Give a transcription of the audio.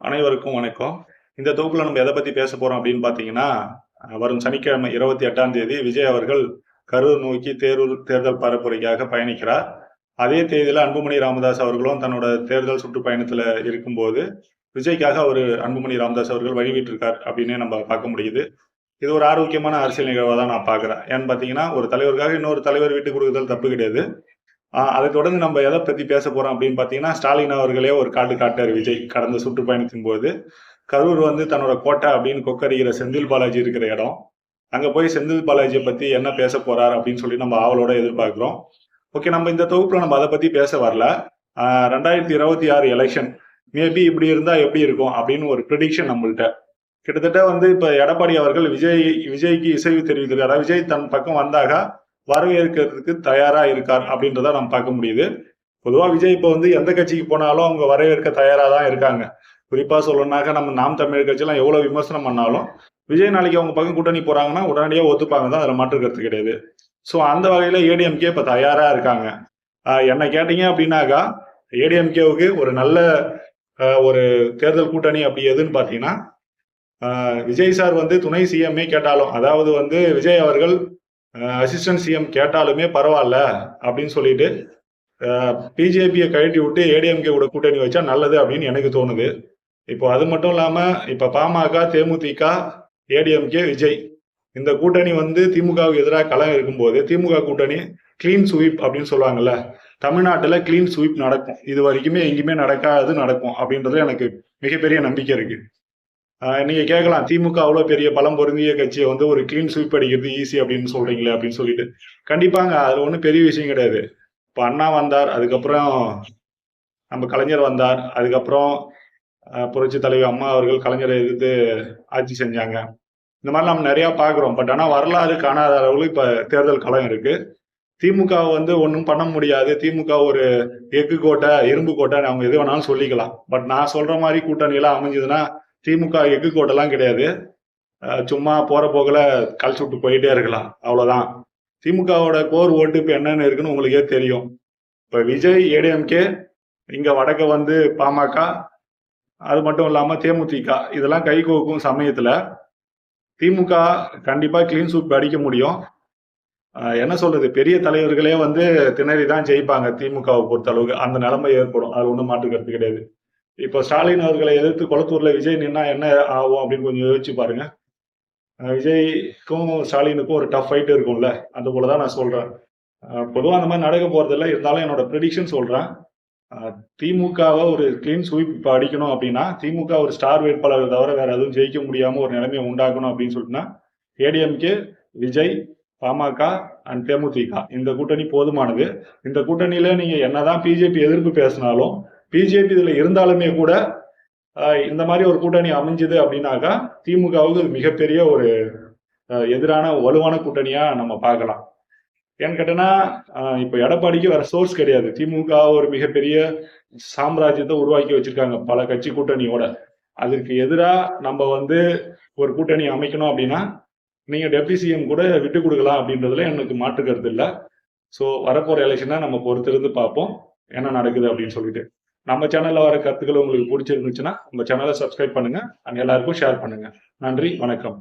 அனைவருக்கும் வணக்கம். இந்த தொகுப்புல நம்ம எதை பத்தி பேச போறோம் அப்படின்னு பாத்தீங்கன்னா வரும் சனிக்கிழமை இருபத்தி எட்டாம் தேதி விஜய் அவர்கள் கரூர் நோக்கி தேர்வு தேர்தல் பரப்புரைக்காக பயணிக்கிறார். அதே தேதியில அன்புமணி ராமதாஸ் அவர்களும் தன்னோட தேர்தல் சுற்றுப்பயணத்துல இருக்கும்போது விஜய்க்காக அவர் அன்புமணி ராமதாஸ் அவர்கள் வழிவிட்டிருக்கார் அப்படின்னே நம்ம பார்க்க முடியுது. இது ஒரு ஆரோக்கியமான அரசியல் நிகழ்வாக தான் நான் பார்க்குறேன். ஏன்னு பார்த்தீங்கன்னா ஒரு தலைவருக்காக இன்னொரு தலைவர் விட்டு கொடுக்குதல் தப்பு கிடையாது. அதை தொடர்ந்து நம்ம எதை பத்தி பேச போறோம் அப்படின்னு பாத்தீங்கன்னா ஸ்டாலின் அவர்களே ஒரு காட்டு காட்டார் விஜய் கடந்த சுற்றுப்பயணத்தின் போது. கரூர் வந்து தன்னோட கோட்டை அப்படின்னு கொக்கரிகிற செந்தில் பாலாஜி இருக்கிற இடம். அங்க போய் செந்தில் பாலாஜியை பத்தி என்ன பேச போறாரு அப்படின்னு சொல்லி நம்ம ஆவலோட எதிர்பார்க்கிறோம். ஓகே நம்ம இந்த தொகுப்புல நம்ம அதை பத்தி பேச வரல. ரெண்டாயிரத்தி இருபத்தி ஆறு எலெக்ஷன் மேபி இப்படி இருந்தா எப்படி இருக்கும் அப்படின்னு ஒரு ப்ரிடிக்ஷன் நம்மள்கிட்ட கிட்டத்தட்ட வந்து இப்ப எடப்பாடி அவர்கள் விஜய் விஜய்க்கு இசைவு தெரிவித்திருக்காரு. விஜய் தன் பக்கம் வந்தாக வரவேற்கிறதுக்கு தயாரா இருக்கார் அப்படின்றத நம்ம பார்க்க முடியுது. பொதுவா விஜய் இப்போ வந்து எந்த கட்சிக்கு போனாலும் அவங்க வரவேற்க தயாரா தான் இருக்காங்க. குறிப்பா சொல்லணும்னாக்கா நம்ம நாம் தமிழர் கட்சியெல்லாம் எவ்வளவு விமர்சனம் பண்ணாலும் விஜய் நாளைக்கு அவங்க பக்கம் கூட்டணி போறாங்கன்னா உடனடியாக ஒத்துப்பாங்க தான் அதில் மாற்று கருத்து கிடையாது. ஸோ அந்த வகையில ஏடிஎம்கே இப்போ தயாரா இருக்காங்க. என்னை என்ன கேட்டீங்க அப்படின்னாக்கா ஏடிஎம்கேவுக்கு ஒரு நல்ல ஒரு தேர்தல் கூட்டணி அப்படி எதுன்னு பார்த்தீங்கன்னா விஜய் சார் வந்து துணை சிஎம்ஏ கேட்டாலும் அதாவது வந்து விஜய் அவர்கள் அசிஸ்டன்ட் சிஎம் கேட்டாலுமே பரவாயில்ல அப்படின்னு சொல்லிட்டு பிஜேபியை கழட்டி விட்டு ஏடிஎம்கே கூட கூட்டணி வச்சா நல்லது அப்படின்னு எனக்கு தோணுது. இப்போ அது மட்டும் இல்லாமல் இப்போ பாமக தேமுதிக ஏடிஎம்கே விஜய் இந்த கூட்டணி வந்து திமுகவுக்கு எதிராக களம் இருக்கும்போது திமுக கூட்டணி கிளீன் ஸ்வீப் அப்படின்னு சொல்லுவாங்கல்ல தமிழ்நாட்டில் கிளீன் ஸ்வீப் நடக்கும். இது வரைக்குமே எங்கேயுமே நடக்காது நடக்கும் அப்படின்றது எனக்கு மிகப்பெரிய நம்பிக்கை இருக்குது நீங்க கேட்கலாம். திமுக அவ்வளவு பெரிய பலம் பொருந்திய கட்சியை வந்து ஒரு கிளீன் ஸ்வீப் அடிக்கிறது ஈஸி அப்படின்னு சொல்றீங்களே அப்படின்னு சொல்லிட்டு. கண்டிப்பாங்க அது ஒன்றும் பெரிய விஷயம் கிடையாது. இப்போ அண்ணா வந்தார் அதுக்கப்புறம் நம்ம கலைஞர் வந்தார் அதுக்கப்புறம் புரட்சி தலைவி அம்மா அவர்கள் கலைஞரை எதிர்த்து ஆட்சி செஞ்சாங்க. இந்த மாதிரி நம்ம நிறைய பார்க்குறோம். பட் ஆனால் வரலாறு காணாத அளவுக்கு இப்போ தேர்தல் களம் இருக்கு. திமுக வந்து ஒன்றும் பண்ண முடியாது. திமுக ஒரு எஃகு கோட்டை இரும்பு கோட்டை அவங்க எது வேணாலும் சொல்லிக்கலாம். பட் நான் சொல்ற மாதிரி கூட்டணியெல்லாம் அமைஞ்சதுன்னா திமுக எஃகு கோட்டெல்லாம் கிடையாது. சும்மா போற போகல கழிச்சு விட்டு போயிட்டே இருக்கலாம். அவ்வளோதான் திமுகவோட கோர் ஓட்டு இப்போ என்னென்னு இருக்குன்னு உங்களுக்கே தெரியும். இப்போ விஜய் ஏடிஎம்கே இங்கே வடக்க வந்து பாமக அது மட்டும் இல்லாமல் தேமுதிக இதெல்லாம் கை கோக்கும் சமயத்தில் திமுக கண்டிப்பாக கிளீன் சூப் அடிக்க முடியும். என்ன சொல்றது? பெரிய தலைவர்களே வந்து திணறி தான் ஜெயிப்பாங்க திமுகவை பொறுத்த அளவுக்கு அந்த நிலைமை ஏற்படும். அது ஒன்றும் மாற்றுக்கிறது கிடையாது. இப்போ ஸ்டாலின் அவர்களை எதிர்த்து கொளத்தூர்ல விஜய் நின்னா என்ன ஆகும் அப்படின்னு கொஞ்சம் யோசிச்சு பாருங்க. விஜய்க்கும் ஸ்டாலினுக்கும் ஒரு டஃப் ஃபைட் இருக்கும்ல. அந்த போல தான் நான் சொல்றேன். பொதுவாக அந்த மாதிரி நடக்க போறதில்ல இருந்தாலும் என்னோட ப்ரெடிக்ஷன் சொல்றேன். திமுகவை ஒரு கிளீன் ஸ்வீப் இப்போ அடிக்கணும் அப்படின்னா திமுக ஒரு ஸ்டார் வேட்பாளர் தவிர வேற எதுவும் ஜெயிக்க முடியாம ஒரு நிலைமையை உண்டாக்கணும் அப்படின்னு சொல்லிட்டுனா ஏடிஎம்கே விஜய் பாமக அண்ட் தேமுதிக. இந்த கூட்டணி போதுமானது. இந்த கூட்டணியில நீங்க என்னதான் பிஜேபி எதிர்ப்பு பேசினாலும் பிஜேபி இதில் இருந்தாலுமே கூட இந்த மாதிரி ஒரு கூட்டணி அமைஞ்சுது அப்படின்னாக்கா திமுகவுக்கு மிகப்பெரிய ஒரு எதிரான வலுவான கூட்டணியாக நம்ம பார்க்கலாம். ஏன்னு கேட்டோன்னா இப்போ எடப்பாடிக்கு வேற சோர்ஸ் கிடையாது. திமுக ஒரு மிகப்பெரிய சாம்ராஜ்யத்தை உருவாக்கி வச்சிருக்காங்க பல கட்சி கூட்டணியோட. அதுக்கு எதிராக நம்ம வந்து ஒரு கூட்டணி அமைக்கணும் அப்படின்னா நீங்கள் டெப்டி சிஎம் கூட விட்டு கொடுக்கலாம் அப்படின்றதுல எனக்கு மாற்று கருத்து இல்லை. ஸோ வரப்போகிற எலெக்ஷனை நம்ம பொறுத்திருந்து பார்ப்போம். என்ன நடக்குது அப்படின்னு சொல்லிட்டு. நம்ம சேனல்ல வர கருத்துக்கள் உங்களுக்கு பிடிச்சிருந்துச்சுன்னா நம்ம சேனலை சப்ஸ்கிரைப் பண்ணுங்க. அண்ட் எல்லாருக்கும் ஷேர் பண்ணுங்க. நன்றி வணக்கம்.